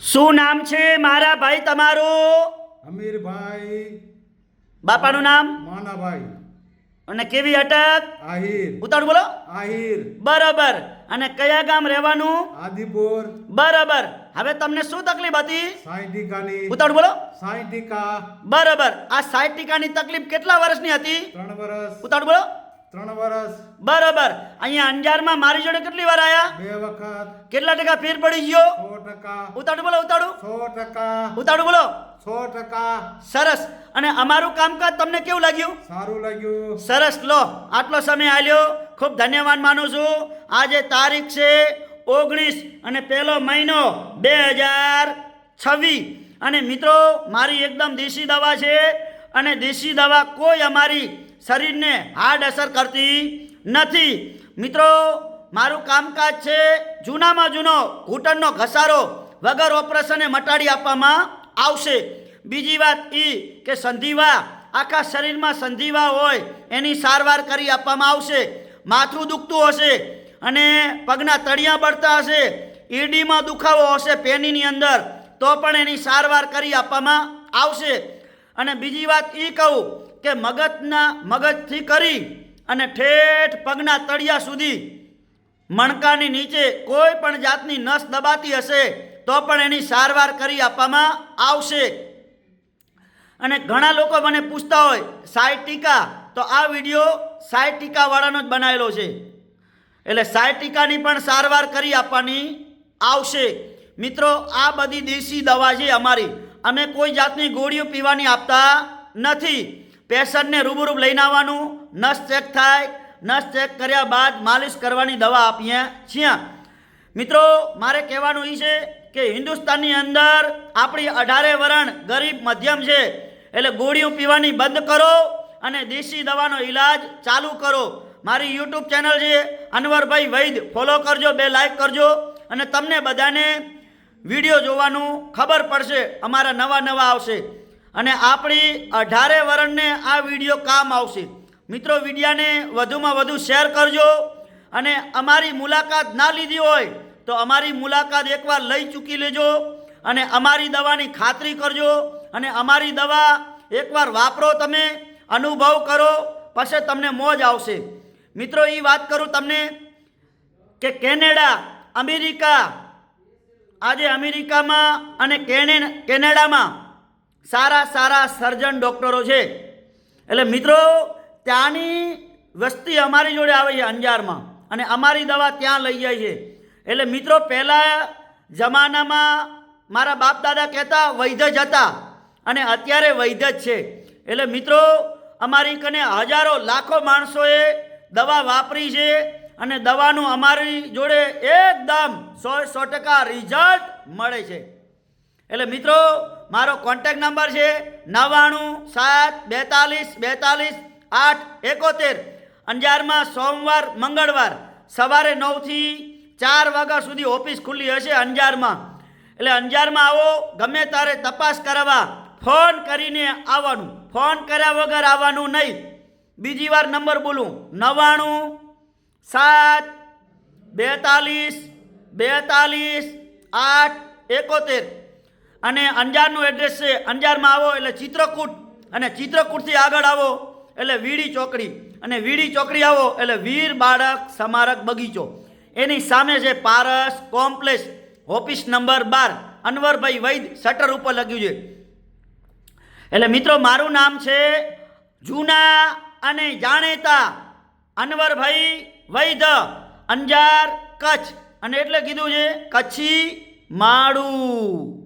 શું નામ છે મારા ભાઈ તમારું? અમીરભાઈ. બાપાનું નામ? માનાભાઈ. અને કેવી અટક? આહિર. ઉતાળું બોલો. આહિર. બરાબર. અને કયા ગામ રહેવાનું? આદિપુર. બરાબર. હવે તમને શું તકલીફ હતી? સાઈ ટીકાની બોલો. સાઈ ટીકા બરાબર. આ સાઠ ટીકાની તકલીફ કેટલા વર્ષની હતી? ત્રણ વર્ષ. ઉતાળું બોલો. ત્રણ વર્ષ બરાબર. અહીંયા અંજારમાં મારી જોડે કેટલી વાર આયા? બે વખત. કેટલા ટકા ફેર પડી ગયો? સો ટકા. ઉતાળું બોલો ઉતાળું સો ટકા. ઉતાળું બોલો. સો ટકા. સરસ. અને અમારું કામકાજ તમને કેવું લાગ્યું? સારું લાગ્યું. સરસ. લો આટલો સમય આલ્યો. ખૂબ ધન્યવાદ માનું છું. આજે તારીખ છે ઓગણીસ અને પહેલો મહિનો બે હજાર છવ્વીસ. અને મિત્રો મારી એકદમ દેશી દવા છે. અને દેશી દવા કોઈ અમારી શરીરને હાર્ડ અસર કરતી નથી. મિત્રો, મારું કામકાજ છે જૂનામાં જૂનો ઘૂંટણનો ઘસારો વગર ઓપરેશને મટાડી આપવામાં આવશે. બીજી વાત એ કે સંધિવા, આખા શરીરમાં સંધિવા હોય એની સારવાર કરી આપવામાં આવશે. માથું દુખતું હશે અને પગના તળિયા બળતા હશે. ઈડીમાં દુખાવો હશે પેનીની અંદર તો પણ એની સારવાર કરી આપવામાં આવશે. અને બીજી વાત એ કહું કે મગજના મગજથી કરી અને ઠેઠ પગના તળિયા સુધી મણકાની નીચે કોઈ પણ જાતની નસ દબાતી હશે તો પણ એની સારવાર કરી આપવામાં આવશે. અને ઘણા લોકો મને પૂછતા હોય સાઈ ટીકા તો આ વીડિયો સાઈ ટીકાવાળાનો જ બનાવેલો છે. એટલે સાઈ ટીકાની પણ સારવાર કરી આપવાની આવશે. મિત્રો, આ બધી દેશી દવા છે અમારી. અમે કોઈ જાતની ગોળીઓ પીવાની આપતા નથી. પેશન્ટને રૂબરૂબ લઈને આવવાનું, નસ ચેક થાય, નસ ચેક કર્યા બાદ માલિશ કરવાની દવા આપીએ છીએ. મિત્રો, મારે કહેવાનું એ છે કે હિન્દુસ્તાનની અંદર આપણી અઢારે વરણ ગરીબ મધ્યમ છે, એટલે ગોળીઓ પીવાની બંધ કરો અને દેશી દવાનો ઈલાજ ચાલુ કરો. મારી યુટ્યુબ ચેનલ છે, અનવરભાઈ વૈદ. ફોલો કરજો, બે લાઈક કરજો અને તમને બધાને વીડિયો જોવાનું ખબર પડશે, અમારા નવા નવા આવશે. અને આપણી અઢારે વરણને આ વીડિયો કામ આવશે. મિત્રો, વિડીયાને વધુમાં વધુ શેર કરજો અને અમારી મુલાકાત ના લીધી હોય તો અમારી મુલાકાત એકવાર લઈ ચૂકી લેજો અને અમારી દવાની ખાતરી કરજો અને અમારી દવા એકવાર વાપરો તમે, અનુભવ કરો, પછી તમને મોજ આવશે. મિત્રો એ વાત કરું તમને કે કેનેડા, અમેરિકા, આજે અમેરિકામાં અને કેને, કેનેડામાં સારા સારા સર્જન ડૉક્ટરો છે. એટલે મિત્રો, ત્યાંની વસ્તી અમારી જોડે આવે છે અંજારમાં. અને અમારી દવા ત્યાં લઈ જાય છે. એટલે મિત્રો, પહેલાં જમાનામાં મારા બાપ દાદા કહેતા, વૈધ જ હતા. અને અત્યારે વૈધ જ છે. એટલે મિત્રો, અમારી કને હજારો, લાખો માણસોએ દવા વાપરી છે. અને દવાનું અમારી જોડે એકદમ સો સો ટકા રિઝલ્ટ મળે છે. એટલે મિત્રો મારો કોન્ટેક નંબર છે નવ્વાણું સાત બેતાલીસ બેતાલીસ આઠ એકોતેર. અંજારમાં સોમવાર, મંગળવાર સવારે નવથી ચાર વાગ્યા સુધી ઓફિસ ખુલ્લી હશે અંજારમાં. એટલે અંજારમાં આવો, ગમે તારે તપાસ કરાવવા. ફોન કરીને આવવાનું. ફોન કર્યા વગર આવવાનું નહીં. બીજી વાર નંબર બોલું. નવ્વાણું સાત બેતાલીસ બેતાલીસ આઠ એકોતેર. અને અંજારનું એડ્રેસ છે. અંજારમાં આવો એટલે ચિત્રકૂટ. અને ચિત્રકૂટથી આગળ આવો એટલે વીડી ચોકડી. અને વીડી ચોકડી આવો એટલે વીર બાળક સ્મારક બગીચો. એની સામે છે પારસ કોમ્પ્લેક્સ, ઓફિસ નંબર બાર, અનવરભાઈ વૈદ શટર ઉપર લખ્યું છે. એટલે મિત્રો, મારું નામ છે જૂના અને જાણેતા અનવરભાઈ વૈદ. અંજાર કચ્છ. અને એટલે કીધું છે કચ્છી માળું.